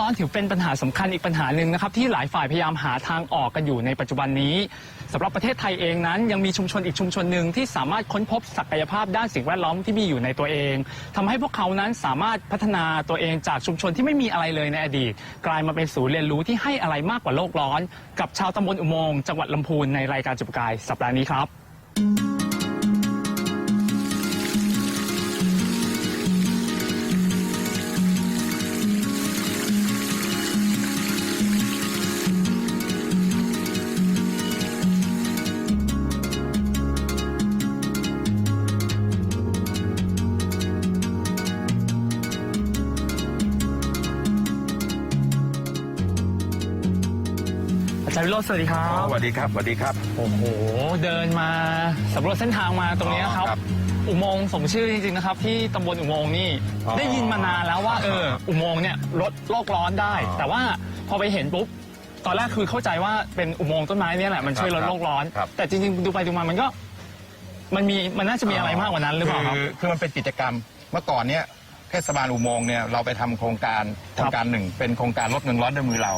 ร้อนถือเป็นปัญหาสำคัญอีกปัญหาหนึ่งนะครับที่หลายฝ่ายพยายามหาทางออกกันอยู่ในปัจจุบันนี้สำหรับประเทศไทยเองนั้น ยังมีชุมชนอีกชุมชนหนึ่งที่สามารถค้นพบศักยภาพด้านสิ่งแวดล้อมที่มีอยู่ในตัวเองทำให้พวกเขานั้นสามารถพัฒนาตัวเองจากชุมชนที่ไม่มีอะไรเลยในอดีต กลายมาเป็นศูนย์เรียนรู้ที่ให้อะไรมากกว่าโลกร้อน กับชาวตำบลอุโมงค์จังหวัดลำพูนในรายการจุบกายสัปดาห์นี้ครับอา สวัสดีครับ สวัสดีครับ สวัสดีครับ โอ้โห เดินมาสำรวจเส้นทางมาตรงนี้ครับอ๋อครับ อุโมงค์สมชื่อจริงๆนะครับ ที่ตำบลอุโมงค์นี่อ๋อได้ยินมานานแล้วว่าเออ อุโมงค์เนี่ยลดโลกร้อนได้อ๋อแต่ว่าพอไปเห็นปุ๊บตอนแรกคือเข้าใจว่าเป็นอุโมงค์ต้นไม้เนี่ยแหละมันช่วยลดครับโลกร้อนครับแต่จริง ๆ ดูไปดูมามันก็มันมีมันน่าจะมีอะไรมากกว่านั้นหรือเปล่าครับคือคือมันเป็นกิจกรรมเมื่อก่อนเนี่ยเทศบาลอุโมงค์เนี่ยเราไปทำโครงการโครงการหนึ่งเป็นโครงการลดเมืองร้อนด้วยมือเรา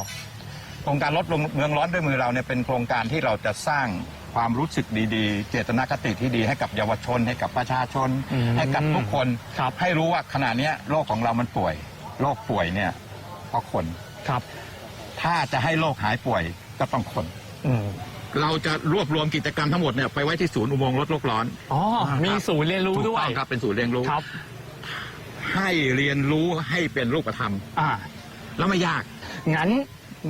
โครงการลดเมืองร้อนด้วยมือเราเนี่ยเป็นโครงการที่เราจะสร้างความรู้สึกดีๆ เจตนาคติที่ดีให้กับเยาวชน ให้กับประชาชน อืมให้กับทุกคนครับ ให้รู้ว่าขณะเนี้ยโลกของเรามันป่วยโรคป่วยเนี่ยเพราะคน ครับถ้าจะให้โลกหายป่วยก็ต้องคน อืมเราจะรวบรวมกิจกรรมทั้งหมดเนี่ยไปไว้ที่ศูนย์อุโมงค์ลดโลกร้อนอ๋อมีศูนย์เรียนรู้ถูกด้วยต้องครับเป็นศูนย์เรียนรู้ ครับให้เรียนรู้ให้เป็นรูปธรรม อ่า แล้วไม่ยาก งั้น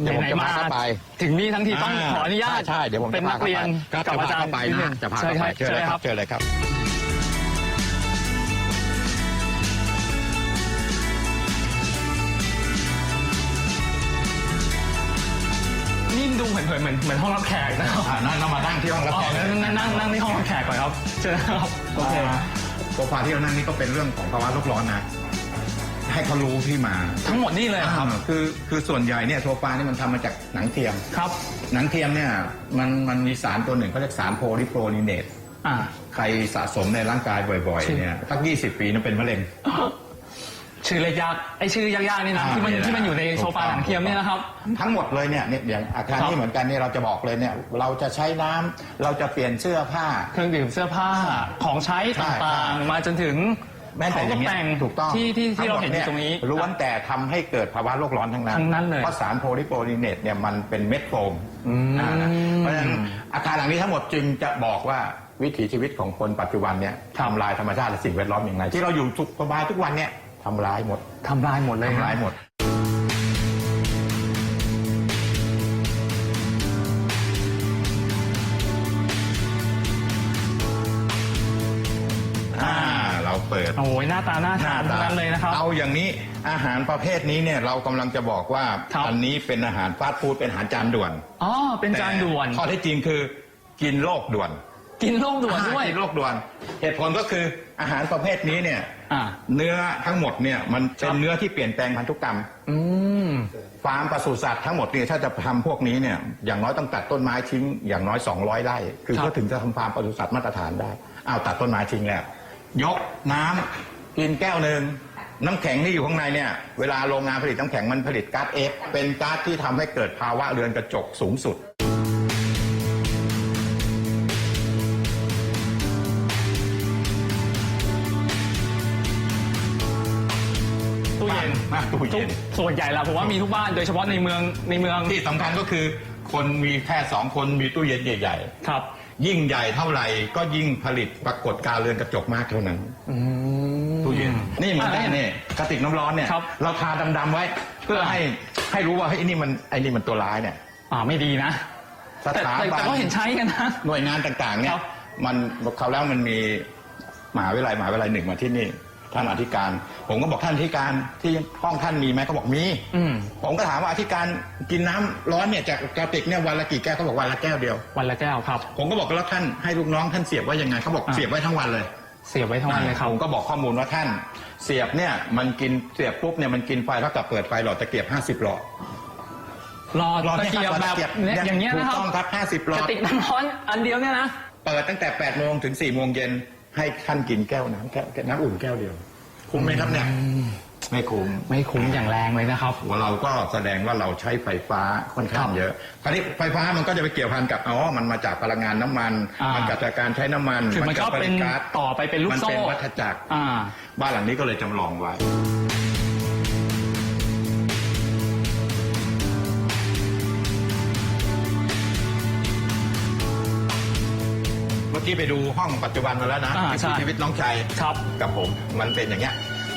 เดี๋ยวผมไหนจะๆพาเข้าไปถึงนี่ทั้งทีต้องอ่าขออนุญาตใช่ใช่เดี๋ยวผมเป็นจะพานักเรียนเข้าไปกับจะอาพาจารเข้าย์ไปนิดนะนึงจะพาใช่เข้าไปครับเชิญเลยครับเชิญเลยครับนี่ดูเหมือนเหมือนเหมือนเหมือนห้องรับแขกนะครับอ่านั่งเรามานั่งที่ห้องรับอ๋อแขกนั่งนั่งนั่งที่ห้องรับแขกก่อนครับเชิญนะครับโอเคโซฟาที่เรานั่งนี่ก็เป็นเรื่องของภาวะโลกร้อนนะ ให้เขารู้ที่มาทั้งหมดนี่เลยเหรอครับอ่าคือคือส่วนใหญ่เนี่ยโซฟานี่มันทำมาจากหนังเทียม ครับ หนังเทียมเนี่ยมันมันมีสารตัวหนึ่งเขาเรียกสารโพลิโพลิเนตอ่า ใครสะสมในร่างกายบ่อยชื่ๆอเนี่ยสัก 20 ปีนั้นเป็นมะเร็ง ชื่อเล็กยากไอชื่อยากๆนี่นะอ่าที่มันเนี่ยนะที่มันอยู่ในโซฟาหนังเทียมเนี่ยนะครับ ทั้งหมดเลยเนี่ยเนี่ยอย่างอาคารครับ นี้เหมือนกันเนี่ยเราจะบอกเลยเนี่ยเราจะใช้น้ำเราจะเปลี่ยนเสื้อผ้า เครื่องดื่มเสื้อผ้าของใช้ใช่ต่างๆ มาจนถึง แม้แต่อย่างเงี้ยของตกแต่งถูกต้องที่ที่ที่เราเห็นอทั้ยู่ตรงนี้ล้วนแต่ทำให้เกิดภาวะโลกร้อนทั้งนั้นทั้งนั้นเลยเพราะสารโพลิโพลิเนตเนี่ยมันเป็นเม็ดโฟมอืมอ่านะเพราะฉะนั้นอาคารหลังนี้ทั้งหมดจึงจะบอกว่าวิถีชีวิตของคนปัจจุบันเนี่ยทำลายธรรมชาติและสิ่งแวดล้อมอย่างไรที่เราอยู่สุขสบายทุกวันเนี่ยทำลายหมดทำลายหมดเลยทำลายหมด โอ้ยหน้าตาน่าทานทั้งนั้นเลยนะครับ เอาอย่างนี้อาหารประเภทนี้เนี่ยเรากำลังจะบอกว่าครับ อันนี้เป็นอาหารฟาสต์ฟู้ดเป็นอาหารจานด่วนอ๋อเป็นจานด่วน แต่ข้อเท็จจริงคือกินโลกด่วนกินโลกด่วนด้วย อ่ากินโลกด่วน เหตุผลก็คืออาหารประเภทนี้เนี่ยอ่าเนื้อทั้งหมดเนี่ยมันเป็ครันบเนื้อที่เปลี่ยนแปลงพันธุกรรม อืม ฟาร์มปศุสัตว์ทั้งหมดเนี่ยถ้าจะทำพวกนี้เนี่ยอย่างน้อยต้องตัดต้นไม้ทิ้งอย่างน้อย 200ไร่คือครับเขาถึงจะทำฟาร์มปศุสัตว์มาตรฐานได้อ้าวตัดต้นไม้ทิ้งแล้ว ยกน้ำกินแก้วหนึ่งน้ำแข็งที่อยู่ข้างในเนี่ย เวลาโรงงานผลิตน้ำแข็งมันผลิตก๊าซเอฟเป็นก๊าซที่ทำให้เกิดภาวะเรือนกระจกสูงสุด ตู้เย็นมากตู้เย็น ทุกส่วนใหญ่ละผมว่ามีทุกบ้านโดยเฉพาะในเมืองในเมืองที่สำคัญก็คือคนมีแค่สองคนมีตู้เย็นใหญ่ ครับๆ ยิ่งใหญ่เท่าไหร่ ก็ยิ่งผลิตปรากฏการณ์เรือนกระจกมากเท่านั้นอืมตู้เย็นนี่เหมือนกันอะนี่กระติกน้ำร้อนเนี่ยครับ เราทาดำๆไว้ เพื่อให้ให้รู้ว่าเฮ้ยไอ้นี่มันไอ้นี่มันตัวร้ายเนี่ยอ่าไม่ดีนะ สแต่ถาแต่บัแต่นก็เห็นใช้กันนะ หน่วยงานต่างๆเนี่คยรับ มันเขาวแล้วมันมีมหาวิทยาลัยมหาวิทยาลัยหนึ่งมาที่นี่ ท่านอธิการ ผมก็บอกท่านอธิการที่ห้องท่านมีไหมเขาบอกมีอืมผมก็ถามว่าอธิการกินน้ำร้อนเนี่ยจากกระติกเนี่ยวันละกี่แก้วเขาบอกวันละแก้วเดียว วันละแก้วครับ ผมก็บอกแล้วท่านให้ลูกน้องท่านเสียบไว้ยังไงเขาบอกอ่า เสียบไว้ทั้งวันเลย เสียบไว้ทั้งวันเลยครับ ผมก็บอกข้อมูลว่าท่านเสียบเนี่ยมันกินเสียบปุ๊บเนี่ยมันกินไฟเท่ากับเปิดไฟหลอดตะเกียบ 50หลอดหลอดหลอดตะนี่เกียบคแบรับตะเกียบเนี่ยอย่างเงี้ยถูนะกครับต้องครับ50หลกอระดติกน้ำร้อนอันเดียวเนี่ยนะ เปิดตั้งแต่8โมงถึง4โมงเย็น ให้ท่านกินแก้วน้ำแก้วน้ำอุ่นแก้วเดียว คุ้มไหมครับเนี่ยไม่คุ้มไม่คุ้มอย่างแรงเลยนะครับว่าเราก็แสดงว่าเราใช้ไฟฟ้าค่อนข้างเยอะคราวนี้ไฟฟ้ามันก็จะไปเกี่ยวพันกับอ๋อมันมาจากพลังงานน้ำมัน อ่ามั มันเกิดจากการใช้น้ำมันคือมันก็ผเป็ลินตก๊าซต่อไปเป็นลูกมันโซ่เป็นวัฏจักรอ่า บ้านหลังนี้ก็เลยจำลองไว้ ไปดูห้องปัจจุบันมาแล้วนะอ่าวิใช่ถีชีวิตน้องชัยครับ กับผมมันเป็นอย่างเงี้ย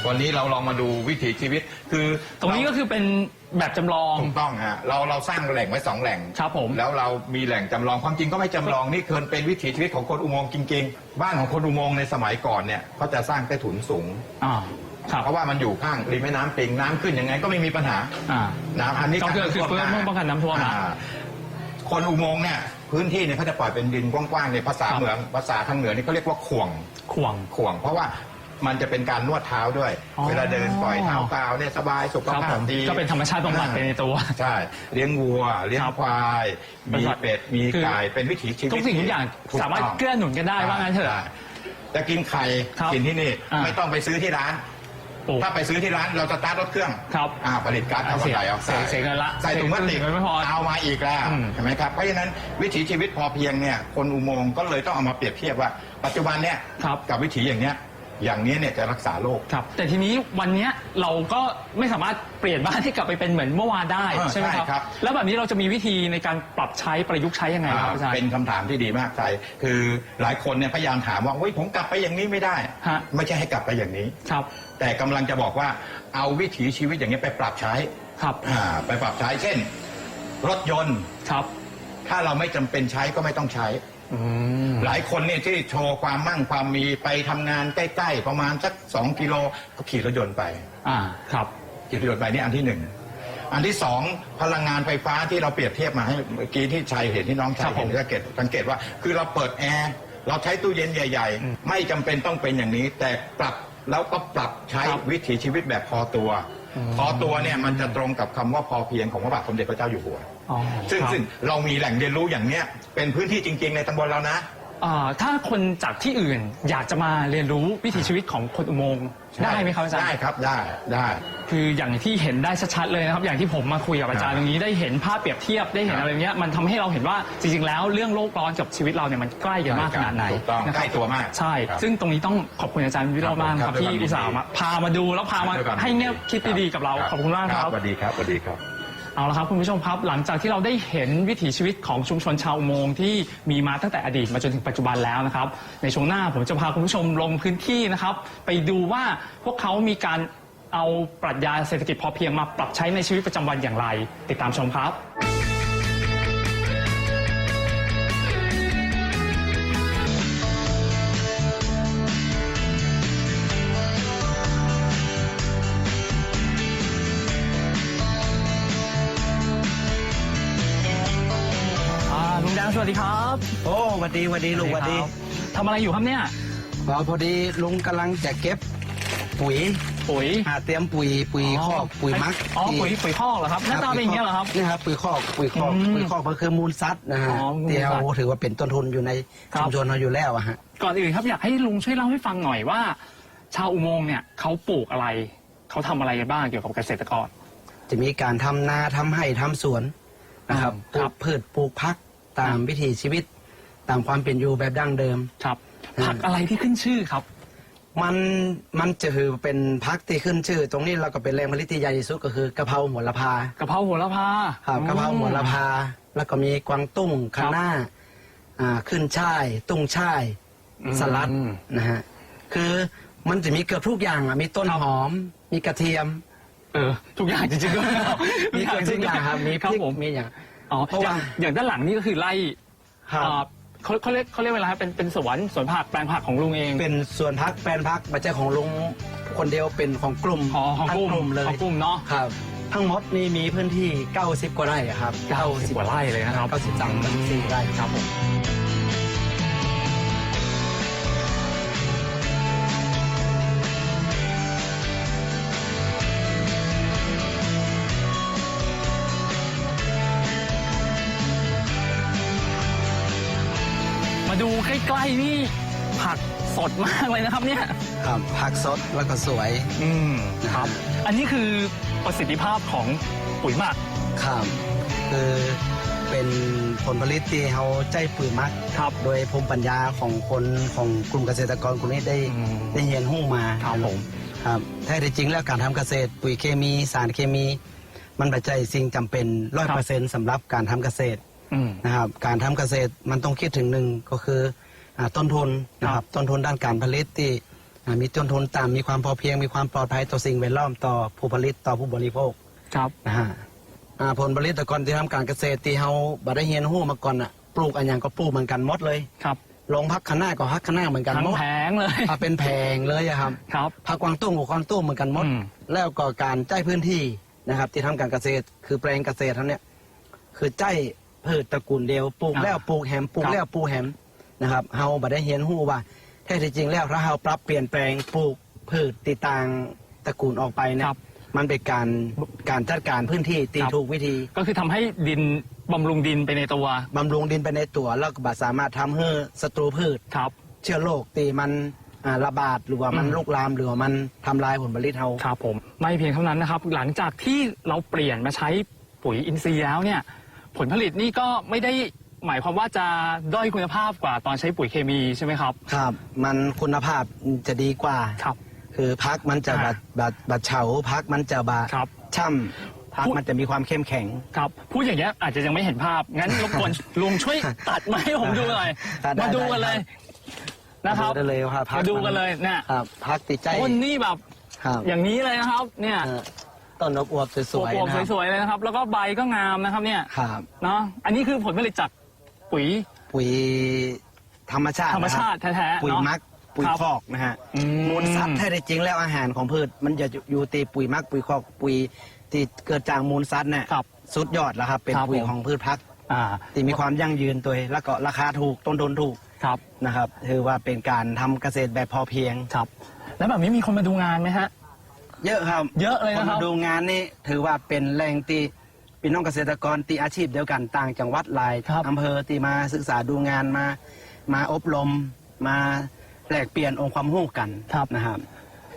วันนี้เราลองมาดูวิถีชีวิต คือตรงนี้ก็คือเป็นแบบจำลอง ถูกต้องฮะเราเราสร้างแหล่งไว้สองแหล่งครับผม แล้วเรามีแหล่งจำลองความจริงก็ไม่จำลองนี่เคยเป็นวิถีชีวิตของคนอุโมงค์จริงๆ บ้านของคนอุโมงค์ในสมัยก่อนเนี่ยเขาจะสร้างใต้ถุนสูง อ่าครับเพราะว่ามันอยู่ข้างริมแม่น้ำปิงน้ำขึ้นยังไงก็ไม่มีปัญหา อ่า น้ำอันนี้ก็คือคือเพื่อป้องกันน้ำท่วมนะอ่า คนอุโมงค์เนี่ยพื้นที่เนี่ยเขาจะปล่อยเป็นดินกว้างๆในภาษาครับเหมืองภาษาทางเหนือนี่เขาเรียกว่าข่วงข่วง ข่วง เพราะว่ามันจะเป็นการนวดเท้าด้วย อ๋อ เวลาเดินปล่อยเท้าเปล่าเนี่ยสบายสุขครับภาผพมดีก็เป็นธรรมชาติบำบัดไปในตัว ใช่เลี้ยงวัว เลี้ยงครับควายบริมีษัทเป็ดมีคือไก่เป็นวิถีชีวิตทุกสิ่งทุกอย่างถูสามารถต้อง เกื้อหนุนกันได้ว่างั้นเถอะใช่จะกินไข่ครับกินที่นี่ อ่าไม่ต้องไปซื้อที่ร้าน โอ้ถ้าไปซื้อที่ร้านเราจะสตาร์ทรถเครื่องครับอ่าผลิตก๊าซคาร์บอนเสียไดออกไซด์เสียเงินละใส่ถุงพลาสติกเสียเงินไม่พอเอามาอีกแล้วอืมเห็นไหมครับเพราะฉะนั้นวิถีชีวิตพอเพียงเนี่ยคนอุโมงค์ก็เลยต้องเอามาเปรียบเทียบว่า ปัจจุบันเนี่ยครับ กับวิถีอย่างเนี้ยอย่างนี้เนี่ยจะรักษาโรคครับแต่ทีนี้วันเนี้ยเราก็ไม่สามารถเปลี่ยนบ้านให้กลับไปเป็นเหมือนเมื่อวานได้อ่าใช่ไหมใช่ครับครับ แล้วแบบนี้เราจะมีวิธีในการปรับใช้ประยุกต์ใช้ยังไงครับอาจารย์ เป็นคำถามที่ดีมากใจคือหลายคนเนี่ยพยายามถามว่าเฮ้ยผมกลับไปอย่างนี้ไม่ได้ ฮะ ไม่ใช่ให้กลับไปอย่างนี้ ครับ แต่กำลังจะบอกว่าเอาวิถีชีวิตอย่างนี้ยไปปรับใช้ครับอ่าไปปรับใช้เช่น รถยนต์ ครับถ้าเราไม่จำเป็นใช้ก็ไม่ต้องใช้ อืม หลายคนเนี่ยที่โชว์ความมั่งความมีไปทำงานใกล้ ๆ ประมาณสักสองกิโลก็ขี่รถยนต์ไป อ่าครับ ขี่รถยนต์ไปนี่อันที่หนึ่งอันที่สองพลังงานไฟฟ้าที่เราเปรียบเทียบมาให้เมื่อกี้ที่ชัยเห็นที่น้องชัครัยบผมเห็นสังเกตสังเกตว่า คือเราเปิดแอร์เราใช้ตู้เย็นใหญ่ ๆ ไม่จำเป็นต้องเป็นอย่างนี้ แต่ปรับ แล้วก็ปรับใช้ครับวิถีชีวิตแบบพอตัว พอตัวเนี่ยมันจะตรงกับคำว่าพอเพียงของพระบาทสมเด็จพระเจ้าอยู่หัวอ๋อซึ่งครับซึ่งเรามีแหล่งเรียนรู้อย่างเนี้ยเป็นพื้นที่จริง ๆ ในตำบลเรานะ อ่าถ้าคนจากที่อื่นอยากจะมาเรียนรู้วิถีชีวิตของคนอุโมงค์ได้ไหมครับอาจารย์ ได้ครับได้ได้คืออย่างที่เห็นได้ชัดๆเลยนะครับ อย่างที่ผมมาคุยกับอาจารย์ตรงนี้ได้เห็นภาพเปรียบเทียบได้เห็นครับอะไรเงี้ยมันทำให้เราเห็นว่าจริงๆแล้วเรื่องโลกร้อนกับชีวิตเราเนี่ยมันใกล้กันมากขนาดไหนถูกต้องนะคใกรับล้ตัวมากใช่ ครับ ซึ่งตรงนี้ต้องขอบคุณอาจารย์วิโรจน์มากนะครับครับที่ด้วยความอุตส่าห์มาพามาดูแล้วพามาด้วยความให้แนวคิดดีๆกับเราขอบคุณมากครับสวัสดีครับสวัสดีครับ เอาละครับคุณผู้ชมครับหลังจากที่เราได้เห็นวิถีชีวิตของชุมชนชาวอุโมงค์ที่มีมาตั้งแต่อดีตมาจนถึงปัจจุบันแล้วนะครับ ในช่วงหน้าผมจะพาคุณผู้ชมลงพื้นที่นะครับ ไปดูว่าพวกเขามีการเอาปรัชญาเศรษฐกิจพอเพียงมาปรับใช้ในชีวิตประจำวันอย่างไร ติดตามชมครับ สวัสดีครับ โอ้หวัดดีหวัดดีลูกหวัดดีครับทำอะไรอยู่ครับเนี่ยอ๋อพอดีลุงกำลังจะเก็บปุ๋ยปุ๋ยหาเตรียมปุ๋ยปุ๋ยคอกปุ๋ยมักอ๋อที่ปุ๋ยปุ๋ยคอกเหรอครับหน้าตาเป็นอย่างเงี้ยเหรอครับนี่ครับปุ๋ยคอกปุ๋ยคอกอืมปุ๋ยคอกก็คือมูลสัตว์นะฮะอ๋อมูลสัตว์ที่เราถือว่าเป็นต้นทุนอยู่ในครับชุมชนเราอยู่แล้วอะฮะก่อนอื่นครับอยากให้ลุงช่วยเล่าให้ฟังหน่อยว่า ชาวอุโมงค์เนี่ยเขาปลูกอะไรเขาทำอะไรกันบ้างเกี่ยวกับเกษตรกร จะมีการทำนาทำไร่ทำสวนนะครับอืมปครัลูบกพืชปลูกพัก ตามวิถีชีวิต ตามความเป็นอยู่แบบดั้งเดิม ครับอืมผักอะไรที่ขึ้นชื่อครับ มันมันจะคือเป็นพักที่ขึ้นชื่อ ตรงนี้เราก็เป็นแรงผลิตที่ใหญ่ที่สุดก็คือกะเพราหัวละพากะเพราโหระพาครับกะเพราหัวละพา แล้วก็มีกวางตุ้งครัคะบน้าอ่าขึ้นช่าย ตุ้งช่าย อืม สลัดนะฮะคือมันจะมีเกือบทุกอย่างอะมีต้นครับหอม มีกระเทียม เออทุกอย่างจริงๆด้วยมีเกือบทุกอย่างครับมีพครับริกผม มีอย่าง อ๋อเพราะอย่าว่างอย่างด้านหลังนี่ก็คือไร่ครับ อ่าเขาเขาเรียกเขาเรียกเวลาเป็นเป็นสวนสวนผักแปลงผักของลุงเองเป็นส่วนพักแปลนพักบัจเจ้ของลุงคนเดียวเป็นของกลุ่มอ๋อของทั้กลุ่มกลุ่มเลยของกลุ่มเนาะ ครับ ทั้งหมดนี่มีพื้นที่ 90 กว่าไร่อะครับ90กว่าไร่เลยนะครับ90จังมันสี่ไร่ครับผม กล้ๆนี่ผักสดมากเลยนะครับเนี่ย ครับผักสดแล้วก็สวยอืมครับ อันนี้คือประสิทธิภาพของปุ๋ยหมัก ครับคือเป็นผลผลิตที่เขาใจปุ๋ยหมักครับ โดยภูมิปัญญาของคนของกลุ่มเกษตรกรกลุ่มนี้ได้อืม ได้เรียนรู้มาครับผม ครับแท้ที่จริงแล้วการทำเกษตร ปุ๋ยเคมีสารเคมี มันปัจจัยสิ่งจำเป็นร้อยเปอร์เซ็นต์สำหรับการทำเกษตร อืม นะครับการทำเกษตรมันต้องคิดถึงหนึ่งก็คืออา ต้นทุนนะคครัรับบต้นทุนด้านการผลิตที่อ่ามีต้นทุนต่ำมีความพอเพียงมีความปลอดภัยต่อสิ่งแวดล้อมต่อผู้ผลิตต่อผู้บริโภคครับนะฮะอ่าผลผลิตแต่ก่อนที่ทำการเกษตรที่เขาบัได้เรียนรู้มาก่อนอะปลูกอันอย่างก็ปลูกเหมือนกันหมดเลยครับลงพักคะน้าก็พักคะน้าเหมือนกันทั้งหมดแผงเลยอ่าเป็นแพงเลยอะครับครับผักกวางตุ้งกับกวางตุ้งเหมือนกันหมดอืมแล้วก็การใจพื้นที่นะครับ ที่ทำการเกษตรคือแปลงเกษตรทั้งเนี้ยคือใจพืชตระกูลเดียวปลูกแล้วปลูกแหมปลูกแล้วปลูกแหม นะครับเฮาบัได้เห็นหู้ว่าแท้ที่จริงแล้วถ้าเฮาปรับเปลี่ยนแปลงปลูกพืชติดต่างตระกูลออกไปเนี่คยรับมันเป็นการการจัดการพื้นที่ตีครับ ถูกวิธีก็คือทำให้ดินบำรุงดินไปในตัวบำรุงดินไปในตัวแล้วก็บสามารถทำให้ศัตรูพืช ครับ เชื้อโรคตีมันอ่าระบาดหรือว่ามันอืม ลุกลามหรือว่ามันทำลายผลผลิตเฮา ครับผมไม่เพียงเท่านั้นนะครับ หลังจากที่เราเปลี่ยนมาใช้ปุ๋ยอินทรีย์แล้วเนี่ย ผลผลิตนี่ก็ไม่ได้ หมายความว่าจะด้อยคุณภาพกว่าตอนใช้ปุ๋ยเคมีใช่ไหมครับ ครับ มันคุณภาพจะดีกว่า ครับ คือพักมันจะอ่าบาดบาดบาดเฉาพักมันจะบาดครับ ช่ำพักพูดมันจะมีความเข้มแข็ง ครับพูดอย่างเงี้ยอาจจะยังไม่เห็นภาพ งั้นรบกวนลุงช่วยตัดมาให้ผมดูหน่อย ได้ได้มาดูกันเลยนะครับมาดูได้เลยว่าพักมาดูกันมันเลยเนี่ยครับพักติดใจต้นนี่แบบ ครับอย่างนี้เลยนะครับ เนี่ยเอ่อต้นนกอวบสวยอวบๆนะครับๆสวยๆเลยนะครับ แล้วก็ใบก็งามนะครับ เนี่ยครับ เนาะอันนี้คือผลผลิตจาก ปุ๋ย ปุ๋ยธรรมชาติธรรมชาตินะคบแท้ๆปุ๋ยเนาะ มักปุ๋ยครับคอกนะฮะอืม มูลสัตว์แท้ได้จริงแล้วอาหารของพืช มันจะอยู่ตีปุ๋ยมักปุ๋ยคอกปุ๋ยที่เกิดจากมูลสัตว์เนี่ยครับ สุดยอดแล้วครับ เป็นครับปุ๋ยผม ของพืชพักอ่าที่มีความยั่งยืนตัวเองแล้วก็ราคาถูกต้นทุนถูกครับนะครับถือว่าเป็นการทำเกษตรแบบพอเพียง ครับ แล้วแบบนี้มีคนมาดูงานไหมฮะ เยอะครับเยอะเลยนะครับมาดูงานนี่ถือว่าเป็นแรงตี พี่น้องเกษตรกรตีอาชีพเดียวกันต่างจังหวัดหลายครับอำเภอที่มาศึกษาดูงานมา มาอบรม มาแลกเปลี่ยนองค์ความรู้กันนะครับ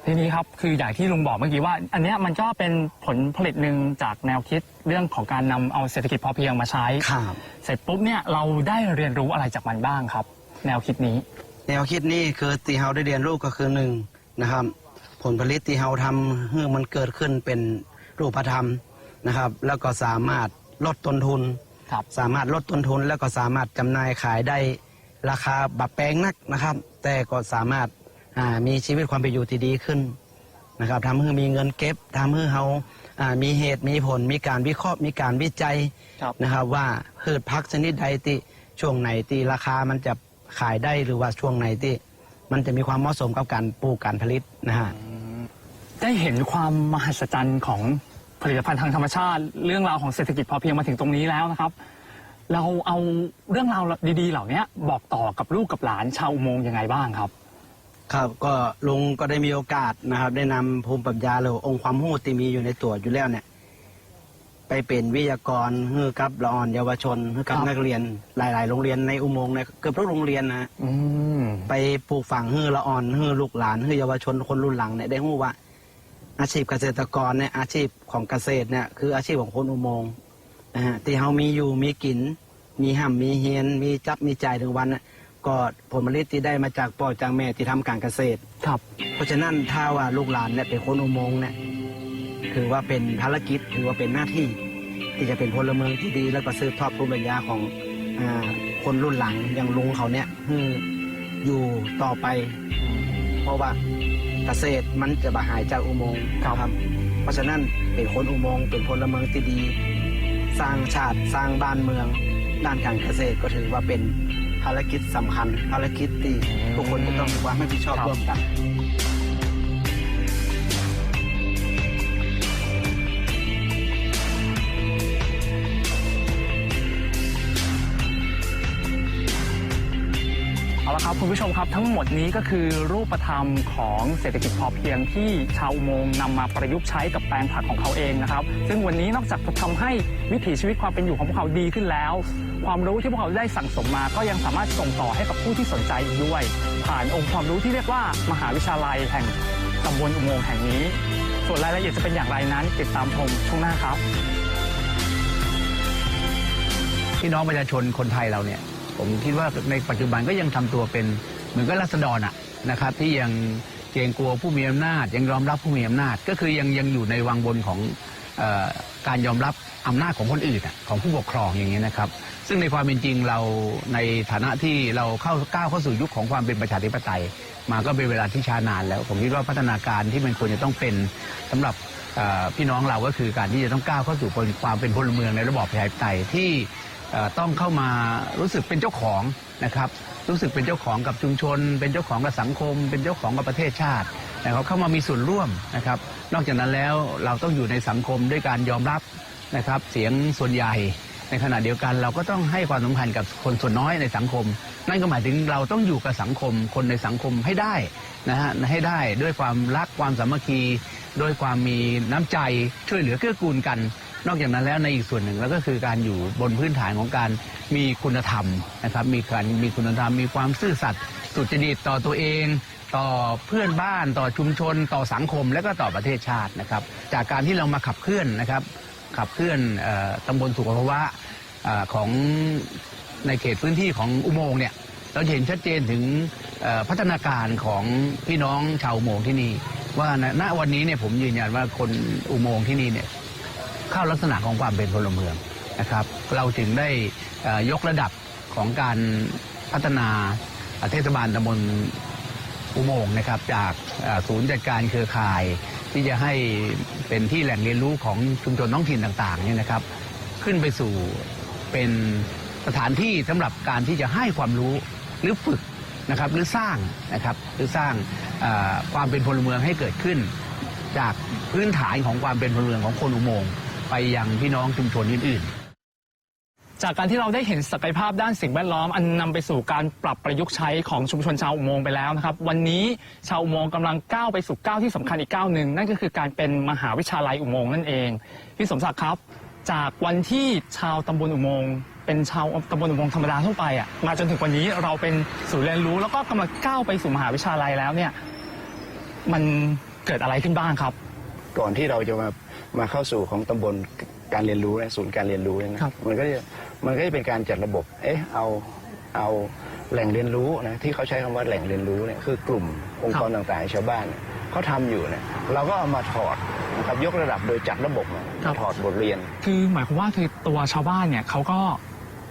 ทีนี้ครับคืออย่างที่ลุงบอกเมื่อกี้ว่า อันเนี้ยมันก็เป็นผลผลิตหนึ่งจากแนวคิดเรื่องของการนำเอาเศรษฐกิจพอเพียงมาใช้ ครับ เสร็จปุ๊บเนี่ยเราได้เรียนรู้อะไรจากมันบ้างครับ แนวคิดนี้ แนวคิดนี้คือตีเฮาได้เรียนรู้ก็คือหนึ่งนะครับ ผลผลิตที่เฮาทำให้มันเกิดขึ้นเป็นรูปธรรม นะครับ แล้วก็สามารถลดต้นทุน ครับสามารถลดต้นทุน แล้วก็สามารถจำหน่ายขายได้ราคาบับแปลงนักนะครับ แต่ก็สามารถอ่ามีชีวิตความเป็นอยู่ที่ดีขึ้นนะครับทำให้มีเงินเก็บทำให้เขาอ่ามีเหตุมีผล มีการวิเคราะห์มีการวิจัย ครับ นะครับว่าพืชพักชนิดใดที่ช่วงไหนที่ราคามันจะขายได้หรือว่าช่วงไหนที่มันจะมีความเหมาะสมกับการปลูกการผลิตนะฮะ ได้เห็นความมหัศจรรย์ของ ผลิตภัณฑ์ทางธรรมชาติ เรื่องราวของเศรษฐกิจพอเพียงมาถึงตรงนี้แล้วนะครับ เราเอาเรื่องราวดีๆ เหล่านี้บอกต่อกับลูกกับหลานชาวอุโมงค์ยังไงบ้างครับ ครับก็ลุงก็ได้มีโอกาสนะครับ ได้นำภูมิปัญญาหรือองค์ความรู้ที่มีอยู่ในตัวอยู่แล้วเนี่ย ไปเป็นวิทยากรให้กับละอ่อนเยาวชนให้กับครับ นักเรียนหลาย ๆ โรงเรียนในอุโมงค์เนี่ยเกือบทุกโรงเรียนนะ อืม ไปปลูกฝังให้ละอ่อนให้ลูกหลานให้เยาวชนคนรุ่นหลังเนี่ยได้รู้ว่า อาชีพเกษตรกรเนี่ยอาชีพของเกษตรเนี่ยคืออาชีพของคนอุโมงค์นะฮะที่เขามีอยู่มีกิน มีห่ำมีเฮียน มีจับมีจ่ายถึงวันน่ะก็ผลผลิตที่ได้มาจากพ่อจากแม่ที่ทำการเกษตร ครับ เพราะฉะนั้นถ้าว่าลูกหลานเนี่ยเป็นคนอุโมงค์เนี่ยถือว่าเป็นภารกิจถือว่าเป็นหน้าที่ ที่จะเป็นพลเมืองที่ดี แล้วก็สืบทอดภูมิปัญญาของอาคนรุ่นหลังอย่างลุงเขาเนี่ยให้อยู่ต่อไป เพราะว่า เกษตรมันจะบาหายจากอุโมงค์ครับ เพราะฉะนั้นเป็นคนอุโมงค์เป็นพลเมืองที่ดี สร้างชาติสร้างบ้านเมือง ด้านการเกษตรก็ถือว่าเป็นภารกิจสำคัญภารกิจที่ทุกคนจะต้องมีความรับผิดชอบร่วมกัน ละครับคุณผู้ชมครับทั้งหมดนี้ก็คือรูปธรรมของเศรษฐกิจพอเพียงที่ชาวอุโมงค์นำมาประยุกต์ใช้กับแปลงผักของเขาเองนะครับ ซึ่งวันนี้นอกจากจะทำให้วิถีชีวิตความเป็นอยู่ของพวกเขาดีขึ้นแล้ว ความรู้ที่พวกเขาได้สั่งสมมา ก็ยังสามารถส่งต่อให้กับผู้ที่สนใจอีกด้วย ผ่านองค์ความรู้ที่เรียกว่ามหาวิทยาลัยแห่งตำบลอุโมงค์แห่งนี้ ส่วนรายละเอียดจะเป็นอย่างไรนั้น ติดตามชมช่วงหน้าครับ พี่น้องประชาชนคนไทยเราเนี่ย ผมคิดว่าในปัจจุบันก็ยังทำตัวเป็นเหมือนกับรัษฎรอะนะครับ ที่ยังเกรงกลัวผู้มีอำนาจ ยังยอมรับผู้มีอำนาจ ก็คือยังยังอยู่ในวังบนของออการยอมรับอำนาจของคนอื่นของผู้ปกครองอย่างนี้นะครับ ซึ่งในความเป็นจริงเราในฐานะที่เราเข้าก้าวเข้าสู่ยุคของความเป็นประชาธิปไตย มาก็เป็นเวลาที่ช้านานแล้ว ผมคิดว่าพัฒนาการที่มันควรจะต้องเป็นสำหรับพี่น้องเราก็คือการที่จะต้องก้าวเข้าสู่ความเป็นพลเมืองในระบอบประชาธิปไตยที่ ต้องเข้ามารู้สึกเป็นเจ้าของนะครับ รู้สึกเป็นเจ้าของกับชุมชน เป็นเจ้าของกับสังคม เป็นเจ้าของกับประเทศชาตินะครับเข้ามามีส่วนร่วมนะครับ นอกจากนั้นแล้วเราต้องอยู่ในสังคมด้วยการยอมรับนะครับ เสียงส่วนใหญ่ในขณะเดียวกันเราก็ต้องให้ความสำคัญกับคนส่วนน้อยในสังคม นั่นก็หมายถึงเราต้องอยู่กับสังคมคนในสังคมให้ได้นะฮะให้ได้ด้วยความรักความสามัคคี ด้วยความมีน้ำใจช่วยเหลือเกื้อกูลกัน นอกจากนั้นแล้วในอีกส่วนหนึ่งแล้วก็คือการอยู่บนพื้นฐานของการมีคุณธรรมนะครับมีการมีคุณธรรมมีความซื่อสัตย์สุจริตต่อตัวเองต่อเพื่อนบ้านต่อชุมชน ต่อสังคมและก็ต่อประเทศชาตินะครับ จากการที่เรามาขับเคลื่อนนะครับ ขับเคลื่อนออตำบลสุขภาวะออของในเขตพื้นที่ของอุโมงค์เนี่ยเราเห็นชัดเจนถึงพัฒนาการของพี่น้องชาวอุโมงค์ที่นี่ว่าณณวันนี้เนี่ยผมยืนยันว่าคนอุโมงค์ที่นี่เนี่ย เข้าลักษณะของความเป็นพลเมืองนะครับ เราจึงได้ยกระดับของการพัฒนาเทศบาลตำบลอุโมงค์นะครับ จากศูนย์จัดการเครือข่าย ที่จะให้เป็นที่แหล่งเรียนรู้ของชุมชนท้องถิ่นต่างๆเนี่ยนะครับ ขึ้นไปสู่เป็นสถานที่สำหรับการที่จะให้ความรู้หรือฝึกนะครับหรือสร้างนะครับหรือสร้างความเป็นพลเมืองให้เกิดขึ้น จากพื้นฐานของความเป็นพลเมืองของคนอุโมงค์ ไปยังพี่น้องชุมชนอื่นๆ จากการที่เราได้เห็นศักยภาพด้านสิ่งแวดล้อม อันนำไปสู่การปรับประยุกต์ใช้ของชุมชนชาวอุโมงค์ไปแล้วนะครับ วันนี้ชาวอุโมงค์กำลังก้าวไปสู่ก้าวที่สำคัญอีกก้าวหนึ่งนั่นก็คือการเป็นมหาวิทยาลัยอุโมงค์นั่นเองพี่สมศักดิ์ครับ จากวันที่ชาวตำบลอุโมงค์เป็นชาวตำบลอุโมงค์ธรรมดาทั่วไปอะมาจนถึงวันนี้เราเป็นศูนย์เรียนรู้ แล้วก็กำลังก้าวไปสู่มหาวิทยาลัยแล้วเนี่ย มันเกิดอะไรขึ้นบ้างครับ ก่อนที่เราจะมา มาเข้าสู่ของตำบลการเรียนรู้นะศูนย์การเรียนรู้เนี่ยนะครับ มันก็จะมันก็จะเป็นการจัดระบบ เอ๊ะเอาเอาแหล่งเรียนรู้นะที่เขาใช้คำว่าแหล่งเรียนรู้เนี่ยคือกลุ่มองค์กรต่างๆในชาวบ้านเนี่ยเขาทำอยู่เนี่ยเราก็เอามาถอดนะครับยกระดับโดยจัดระบบเนี่ยมาถอดบทเรียน คือหมายความว่าคือตัวชาวบ้านเนี่ยเขาก็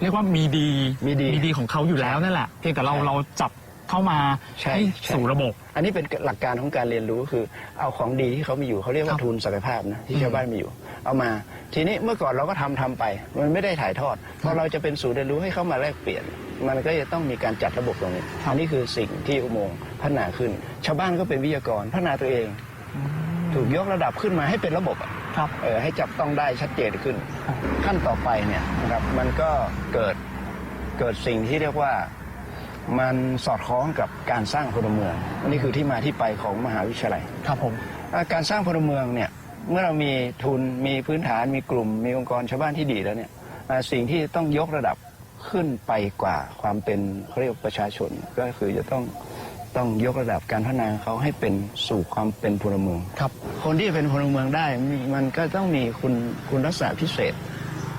เรียกว่ามีดีมีดีมีดีของเขาอยู่แล้วนั่นแหละ เพียงแต่เราใช่ เราจับ เข้ามาใช่ให้ใช่ สู่ระบบ อันนี้เป็นหลักการของการเรียนรู้คือเอาของดีที่เขามีอยู่เขาเรียกคว่ารับทุนศักยภาพนะที่อืมชาวบ้านมีอยู่ เอามา ทีนี้เมื่อก่อนเราก็ทำทำไป มันไม่ได้ถ่ายทอดพอเราจะเป็นศูนย์เรียนรู้ให้เข้ามาแลกเปลี่ยน มันก็จะต้องมีการจัดระบบตรงนี้อันนี้คือสิ่งที่อุโมงค์พัฒนาขึ้น ชาวบ้านก็เป็นวิทยากรพัฒนาตัวเอง ถูกยกระดับขึ้นมาให้เป็นระบบอะ ครับ เออให้จับต้องได้ชัดเจนขึ้น ครับขั้นต่อไปเนี่ยนะครับมันก็เกิดเกิดสิ่งที่เรียกว่า มันสอดคล้องกับการสร้างพลเมืองอันนี้คือที่มาที่ไปของมหาวิทยาลัยครับผมอ่าการสร้างพลเมืองเนี่ยเมื่อเรามีทุนมีพื้นฐานมีกลุ่ม มีองค์กรชาวบ้านที่ดีแล้วเนี่ยอ่าสิ่งที่ต้องยกระดับขึ้นไปกว่าความเป็นเขาเรียกว่าประชาชน ก็คือจะต้องต้องยกระดับการพัฒนาเขาให้เป็นสู่ความเป็นพลเมืองครับ คนที่จะเป็นพลเมืองได้มมันก็ต้องมีคุณคุณลักษณะพิเศษ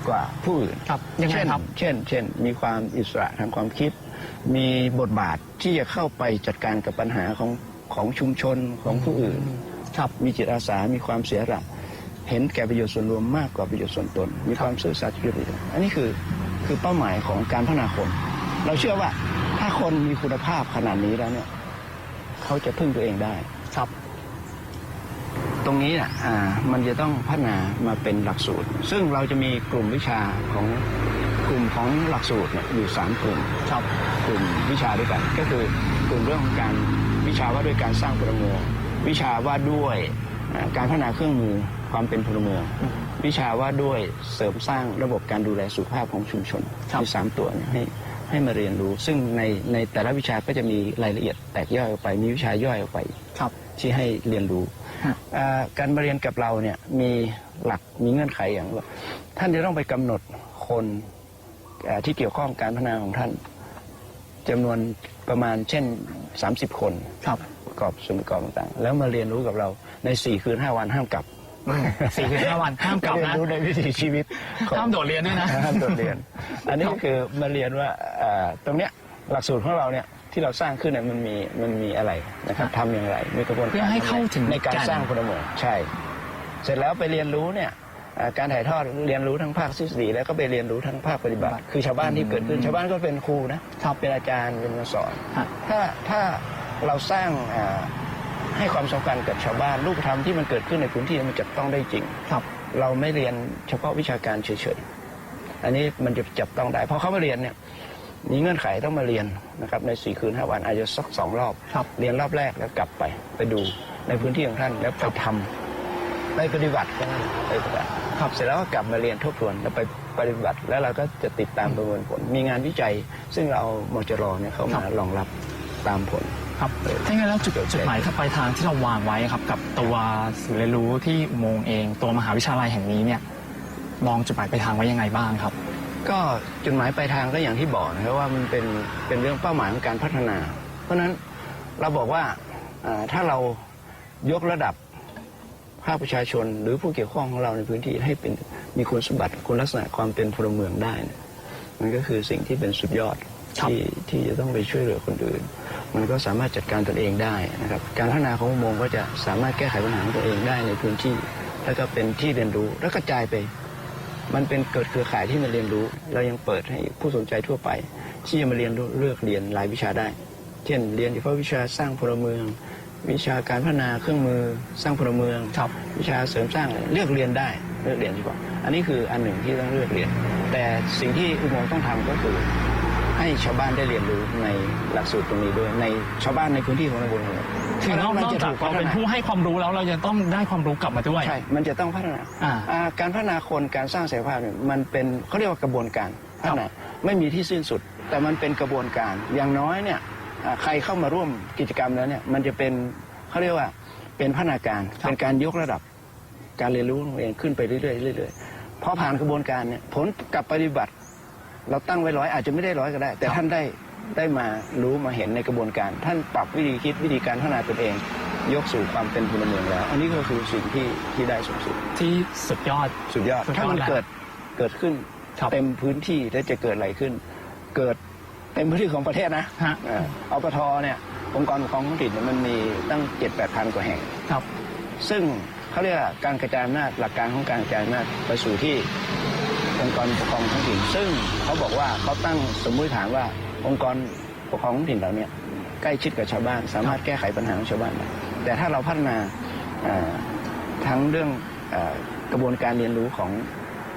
กว่าผู้อื่นครับยังไงเช่นครับ เช่น เช่น มีความอิสระทางความคิด มีบทบาทที่จะเข้าไปจัดการกับปัญหาของของชุมชนของผู้อื่น ครับ มีจิตอาสา มีความเสียสละเห็นแก่ประโยชน์ส่วนรวมมากกว่าประโยชน์ส่วนตน มีความซื่อสัตย์สุจริตอันนี้คือคือเป้าหมายของการพัฒนาคน เราเชื่อว่าถ้าคนมีคุณภาพขนาดนี้แล้วเนี่ย เขาจะพึ่งตัวเองได้ ครับ ตรงนี้น่ะอ่ามันจะต้องพัฒนามาเป็นหลักสูตร ซึ่งเราจะมีกลุ่มวิชาของกลุ่มของหลักสูตรเนี่ยอยู่สามกลุ่มครับกลุ่มวิชาด้วยกัน ก็คือกลุ่มเรื่องของการวิชาว่าด้วยการสร้างพลเมืองวิชาว่าด้วยอ่าการพัฒนาเครื่องมือความเป็นพลเมือง วิชาว่าด้วยเสริมสร้างระบบการดูแลสุขภาพของชุมชนครับมีสามตัวเนี่ยให้ให้มาเรียนรู้ ซึ่งในในแต่ละวิชาก็จะมีรายละเอียดแตกย่อยออกไป มีวิชาย่อยออกไปครับที่ให้เรียนรู้ฮะอ่า การมาเรียนกับเราเนี่ยมีหลักมีเงื่อนไขอย่างว่าท่านจะต้องไปกำหนดคนอ่าที่เกี่ยวข้องการพัฒนาของท่านจำนวนประมาณเช่น 30 คนครับประกอบส่วนประกอบต่างๆแล้วมาเรียนรู้กับเราใน 4 คืน 5 วันห้ามกลับสี่ถึงห้าวันห้ามกลับเรียนนะรู้ในวิถีชีวิตของห้ามโดดเรียนด้วยนะห้ามโดดเรียน อันนี้ก็คือมาเรียนว่าเอ่อตรงเนี้ยหลักสูตรของเราเนี่ย ที่เราสร้างขึ้นเนี่ยมันมีมันมีอะไรนะครับทำอย่างไรมีกระบวนการเพื่อให้เข้าถึงในการกัน สร้างพลเมืองใช่ เสร็จแล้วไปเรียนรู้เนี่ยเอ่อการถ่ายทอดเรียนรู้ทั้งภาคทฤษฎีแล้วก็ไปเรียนรู้ทั้งภาคปฏิบัติ คือชาวบ้านที่เกิดขึ้นชาวบ้านก็เป็นครูนะเป็นอาจารย์เป็นมาสอน ฮะ ถ้าถ้าเราสร้างอ่าให้ความสำคัญกับชาวบ้านรูปธรรมที่มันเกิดขึ้นในพื้นที่มันจับต้องได้จริง ครับ เราไม่เรียนเฉพาะวิชาการเฉยๆ อันนี้มันจะจับต้องได้พอเขามาเรียนเนี่ย มีเงื่อนไขต้องมาเรียนนะครับในสี่คืนห้าวันอาจจะสักสองรอบ ครับเรียนรอบแรกแล้วกลับไปไปดูในพื้นที่ของท่านแล้วไปทำไปปฏิบัติก็นั่นไปปฏิบัติครับ เสร็จแล้วก็กลับมาเรียนทบทวนแล้วไปปฏิบัติ แล้วเราก็จะติดตามประเมินผล มีงานวิจัย ซึ่งเราเอามจรเนี่ยเข้ามารองรับตามผล ครับถ้างั้นแล้วจุดจุดหมายถ้าปลายทางที่เราวางไว้ครับ กับตัวสื่อเรียนรู้ที่อุโมงค์เอง ตัวมหาวิทยาลัยแห่งนี้เนี่ยมองจุดหมายปลายทางไว้ยังไงบ้างครับ ก็จุดหมายปลายทางก็อย่างที่บอกนะครับว่ามันเป็นเป็นเรื่องเป้าหมายของการพัฒนา เพราะฉะนั้นเราบอกว่าอ่าถ้าเรายกระดับภาคประชาชน หรือผู้เกี่ยวข้องของเราในพื้นที่ให้เป็นมีคุณสมบัติคุณลักษณะความเป็นพลเมืองได้เนี่ยมันก็คือสิ่งที่เป็นสุดยอดครับที่ที่จะต้องไปช่วยเหลือคนอื่น มันก็สามารถจัดการตนเองได้นะครับ การพัฒนาของอุโมงค์ก็จะสามารถแก้ไขปัญหาของตัวเองได้ในพื้นที่ แล้วก็เป็นที่เรียนรู้ แล้วกระจายไป มันเป็นเกิดเครือข่ายที่มาเรียนรู้ เรายังเปิดให้ผู้สนใจทั่วไป ที่จะมาเรียนรู้เลือกเรียนรายวิชาได้ เช่น เรียนเฉพาะวิชาสร้างพลเมือง วิชาการพัฒนาเครื่องมือสร้างพลเมืองครับวิชาเสริมสร้างอะไรเลือกเรียนได้เลือกเรียนเฉพาะอันนี้คืออันหนึ่งที่ต้องเลือกเรียน แต่สิ่งที่อุโมงค์ต้องทำก็คือให้ชาวบ้านได้เรียนรู้ในหลักสูตรตรงนี้ด้วยในชาวบ้านในพื้นที่ของตำบลของเรา คือนอกพะนอกจะจากถูเราเป็นผู้ให้ความรู้แล้วเรายังต้องได้ความรู้กลับมาด้วย ใช่ มันจะต้องพัฒนาอ่าอ่าการพัฒนาคนการสร้างศักยภาพเนี่ยมันเป็นเขาเรียกว่ากระบวนการพัฒนาไม่มีที่สิ้นสุด แต่มันเป็นกระบวนการ อย่างน้อยเนี่ยอ่าใครเข้ามาร่วมกิจกรรมแล้วเนี่ยมันจะเป็นเขาเรียกว่าเป็นพัฒนาการ ครับ เป็นการยกระดับการเรียนรู้ของตัวเองขึ้นไปเรื่อยๆเรื่อยๆพอผ่านกระบวนการเนี่ยผลกับปฏิบัติ เราตั้งไว้ร้อยอาจจะไม่ได้ร้อยก็ได้ แต่ท่านได้ ได้มารู้มาเห็นในกระบวนการ ท่านปรับวิธีคิดวิธีการพัฒนาตนเอง ยกสู่ความเป็นพลเมืองแล้ว อันนี้ก็คือสิ่งที่ที่ได้สูงสุดที่สุดยอดสุดยอดสุดยอดถ้ามันแล้วเกิดเกิดขึ้นครับเต็มพื้นที่แล้วจะเกิดอะไรขึ้น เกิดเต็มพื้นที่ของประเทศนะฮะเอ่ออปทเนี่ยองค์กรปกครองท้องถิ่นเนี่ยมันมีตั้งเจ็ดแปดพันกว่าแห่งครับ ซึ่งเขาเรียกว่าการกระจายอำนาจหลักการของการกระจายอำนาจไปสู่ที่องค์กรปกครองท้องถิ่นซึ่งเขาบอกว่าเขาตั้งสมมติฐานว่า องค์กรปกครองท้องถิ่นเหล่าเนี้ใกล้ชิดกับชาวบ้าน สามารถแก้ไขปัญหาของชาวบ้านได้แต่ถ้าเราพัฒนาเอ่อทั้งเรื่องเอ่อกระบวนการเรียนรู้ของ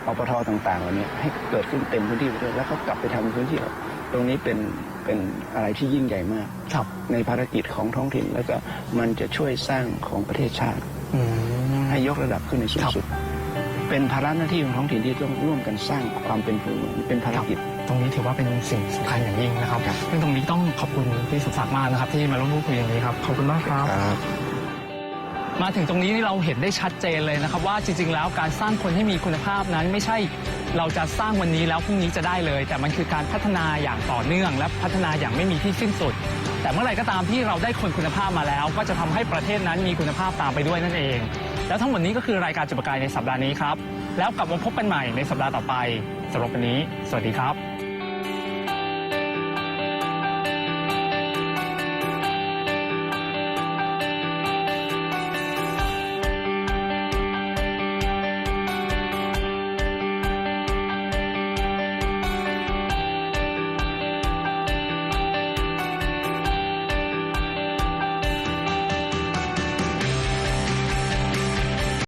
อปทต่างๆเหล่านี้ให้เกิดขึ้นเต็มพื้นที่ไปด้วยแล้วเขากลับไปทำพื้นที่เราตรงนี้เป็นเป็นอะไรที่ยิ่งใหญ่มากครับในภารกิจของท้องถิ่นแล้วก็มันจะช่วยสร้างของประเทศชาติอืมให้ยกระดับขึ้นในสูงสุด เป็นภาระหน้าที่ของท้องถิ่นที่ต้องร่วมกันสร้างความเป็นพลเมืองเป็นภารกิจ ตรงนี้ถือว่าเป็นสิ่งสำคัญอย่างยิ่งนะครับ ซึ่งตรงนี้ต้องขอบคุณพี่สุศักดิ์มากนะครับ ที่มาร่วมพูดคุยอย่างนี้ครับ ขอบคุณมากครับ มาถึงตรงนี้นี่เราเห็นได้ชัดเจนเลยนะครับ ว่าจริง ๆ แล้วการสร้างคนให้มีคุณภาพนั้นไม่ใช่เราจะสร้างวันนี้แล้วพรุ่งนี้จะได้เลย แต่มันคือการพัฒนาอย่างต่อเนื่อง และพัฒนาอย่างไม่มีที่สิ้นสุด แต่เมื่อไหร่ก็ตามที่เราได้คนคุณภาพมาแล้ว ก็จะทำให้ประเทศนั้นมีคุณภาพตามไปด้วยนั่นเอง แล้วทั้งหมดนี้ก็คือรายการจุดประกายในสัปดาห์นี้ครับแล้วกลับมาพบกันใหม่ในสัปดาห์ต่อไปสำหรับวันนี้ สวัสดีครับ